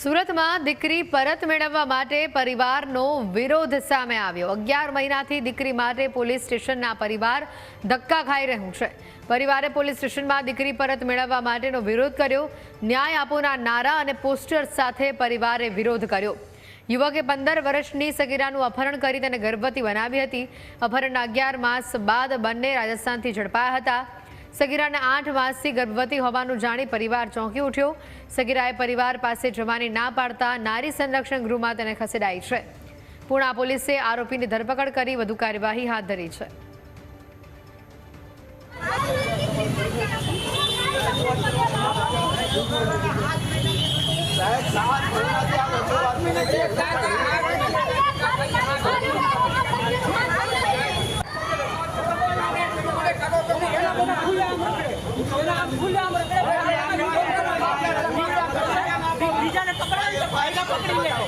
સુરતમાં દીકરી પરત મેળવવા માટે પરિવારનો વિરોધ સામે આવ્યો. અગિયાર મહિનાથી દીકરી માટે પોલીસ સ્ટેશનના પરિવાર ધક્કા ખાઈ રહ્યું છે. પરિવારે પોલીસ સ્ટેશનમાં દીકરી પરત મેળવવા માટેનો વિરોધ કર્યો. ન્યાય આપોના નારા અને પોસ્ટર સાથે પરિવારે વિરોધ કર્યો. યુવકે પંદર વર્ષની સગીરાનું અપહરણ કરી તેને ગર્ભવતી બનાવી હતી. અપહરણના અગિયાર માસ બાદ બંને રાજસ્થાનથી ઝડપાયા હતા. સગીરાને આઠ માસથી ગર્ભવતી હોવાનું જાણી પરિવાર ચોંકી ઉઠ્યો સગીરાએ પરિવાર પાસે જવાની ના પાડતા નારી સંરક્ષણ ગૃહમાં તેને ખસેડાઈ છે પૂણા પોલીસે આરોપીની ધરપકડ કરી વધુ કાર્યવાહી હાથ ધરી છે બીજાને પકડાવી તો ફાયદા પકડી લેવો